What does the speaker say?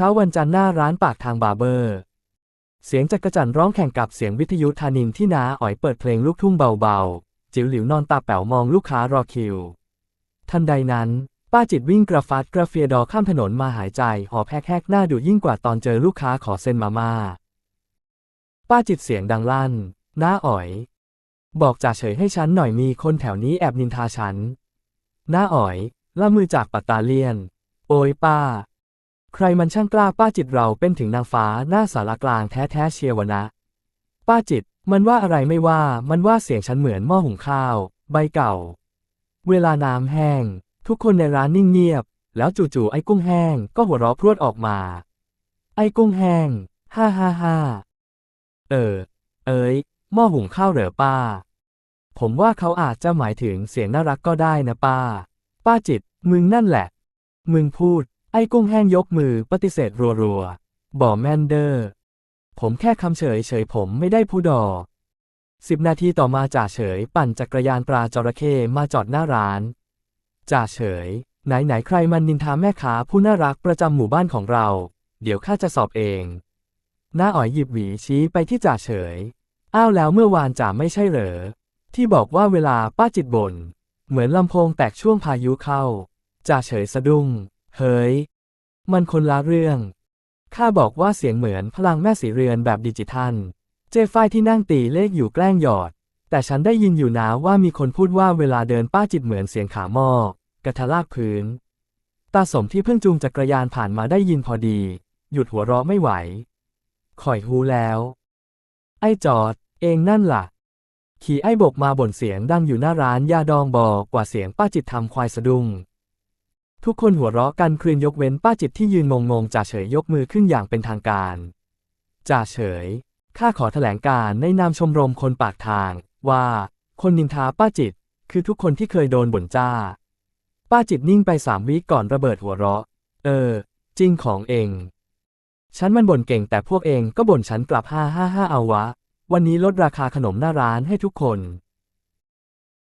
ช้าวันจันทร์หน้าร้านปากทางบาร์เบอร์ เสียงจักรจั่นร้องแข่งกับเสียงวิทยุธานินที่นาอ๋อยเปิดเพลงลูกทุ่งเบาๆ จิ๋วหลิวนอนตาแป๋วมองลูกค้ารอคิว ทันใดนั้น ป้าจิตวิ่งกระฟัดกระเฟียดอข้ามถนนมาหายใจ หอบแหกๆหน้าดุยิ่งกว่าตอนเจอลูกค้าขอเซ็นมาม่า ป้าจิตเสียงดังลั่นน้าอ๋อย บอกจ่าเฉยให้ฉันหน่อยมีคนแถวนี้แอบนินทาฉันน้าอ๋อยล่ามือจากปัตตาเลียน โอ้ยป้า ใครมันช่างกล้าป้าจิตเราเป็นถึงนางฟ้าหน้าสารกลางแท้ๆเชียวนะ ป้าจิต มันว่าอะไรไม่ว่ามันว่าเสียงฉันเหมือนหม้อหุงข้าว ใบเก่า เวลาน้ำแห้ง ทุกคนในร้านนิ่งเงียบ แล้วจู่ๆไอ้กุ้งแห้งก็หัวเราะพรวดออกมา ไอ้กุ้งแห้ง ฮ่าฮ่าฮ่าเออ เอ้ยหม้อหุงข้าวเหรอป้า ผมว่าเขาอาจจะหมายถึงเสียงน่ารักก็ได้นะป้า ป้าจิต มึงนั่นแหละ มึงพูด ไอ้กุ้งแห้งยกมือปฏิเสธรัวๆบ่อแมนเดอร์ ผมแค่คำเฉยเฉยๆผมไม่ได้พูดอสิบนาทีต่อมาจ่าเฉย ปั่นจักรยานปลาจระเข้มาจอดหน้าร้าน จ่าเฉย ไหนไหนๆใครมันนินทาแม่ค้าผู้น่ารักประจำหมู่บ้านของเรา เดี๋ยวข้าจะสอบเอง หน้าอ๋อยหยิบหวีชี้ไปที่จ่าเฉย อ้าวแล้วเมื่อวานจ่าไม่ใช่เหรอ ที่บอกว่าเวลาป้าจิตบน่นเหมือนลำโพงแตกช่วงพายุเข้า จ่าเฉยสะดุ้ง เฮ้ย มันคนละเรื่อง ข้าบอกว่าเสียงเหมือนพลังแม่สีเรือนแบบดิจิทัล เจฝ้ายที่นั่งตีเลขอยู่แกล้งหยอด แต่ฉันได้ยินอยู่นะว่ามีคนพูดว่าเวลาเดินป้าจิตเหมือนเสียงขาหม้อกระทะลากพื้น ตาสมที่เพิ่งจูงจักรยานผ่านมาได้ยินพอดี หยุดหัวเราะไม่ไหวข่อยฮูแล้ว ไอ้จอด เองนั่นล่ะ ขี่ไอ้บกมาบ่นเสียงดังอยู่หน้าร้านยาดองบอกกว่าเสียงป้าจิตทำควายสะดุ้ง ทุกคนหัวเราะกันครืนยกเว้นป้าจิตที่ยืนงงๆจ่าเฉยยกมือขึ้นอย่างเป็นทางการจ่าเฉย ข้าขอแถลงการในนามชมรมคนปากทาง ว่า คนนินทาป้าจิต คือทุกคนที่เคยโดนบ่นจ้า ป้าจิตนิ่งไปสามวิก่อนระเบิดหัวเราะ เออ จริงของเอง ฉันมันบ่นเก่งแต่พวกเองก็บ่นฉันกลับห้าห้าห้าเอาวะ วันนี้ลดราคาขนมหน้าร้านให้ทุกคน